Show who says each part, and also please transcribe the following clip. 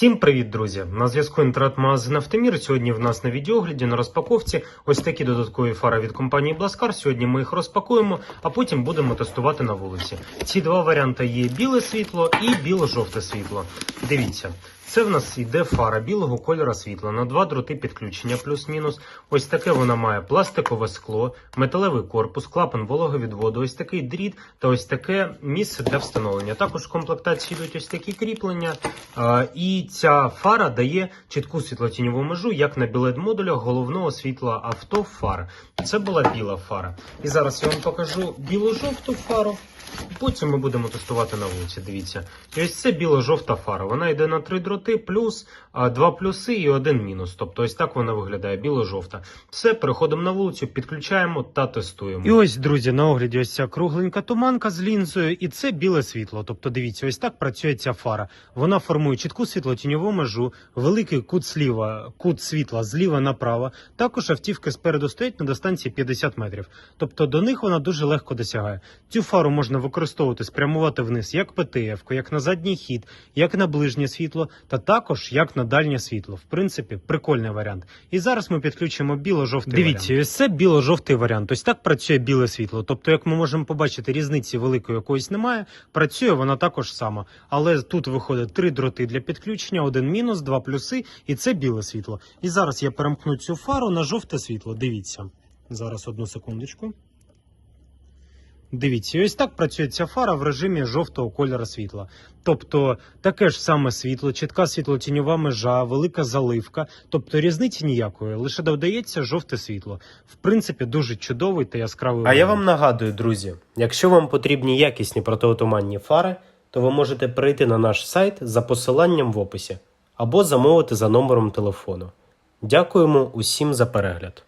Speaker 1: Всім привіт, друзі! На зв'язку інтернет-магазин Автомір. Сьогодні в нас на відеогляді на розпаковці ось такі додаткові фари від компанії Бласкар. Сьогодні ми їх розпакуємо, а потім будемо тестувати на вулиці. Ці два варіанти є біле світло і біло-жовте світло. Дивіться. Це в нас йде фара білого кольору світла на два дроти підключення плюс-мінус. Ось таке вона має пластикове скло, металевий корпус, клапан вологовідводу, ось такий дріт та ось таке місце для встановлення. Також в комплектації йдуть ось такі кріплення. І ця фара дає чітку світлотіньову межу, як на білет модулях головного світла авто фар. Це була біла фара. І зараз я вам покажу біло-жовту фару. Потім ми будемо тестувати на вулиці. Дивіться. Ось це біло-жовта фара. Вона йде на три дроти, плюс два плюси і один мінус. Тобто ось так вона виглядає біло-жовта. Все, переходимо на вулицю, підключаємо та тестуємо. І ось, друзі, на огляді ось ця кругленька туманка з лінзою, і це біле світло. Тобто, дивіться, ось так працює ця фара. Вона формує чітку світлотіньову межу, великий кут сліва, кут світла зліва направо. Також автівки спереду стоять на дистанції 50 метрів. Тобто до них вона дуже легко досягає. Цю фару можна використовувати, спрямувати вниз як ПТФ, як на задній хід, як на ближнє світло, та також як на дальнє світло. В принципі, прикольний варіант. І зараз ми підключимо біло-жовтий Дивіться, ось це біло-жовтий варіант. Ось так працює біле світло. Тобто, як ми можемо побачити, різниці великої якоїсь немає. Працює вона також сама. Але тут виходить три дроти для підключення, один мінус, два плюси, і це біле світло. І зараз я перемкну цю фару на жовте світло. Дивіться. Зараз одну секундочку. Дивіться, ось так працює ця фара в режимі жовтого кольору світла. Тобто таке ж саме світло, чітка світлотіньова межа, велика заливка, тобто різниці ніякої, лише додається жовте світло. В принципі, дуже чудовий та яскравий.
Speaker 2: А я вам нагадую, друзі, якщо вам потрібні якісні протиотуманні фари, то ви можете прийти на наш сайт за посиланням в описі або замовити за номером телефону. Дякуємо усім за перегляд.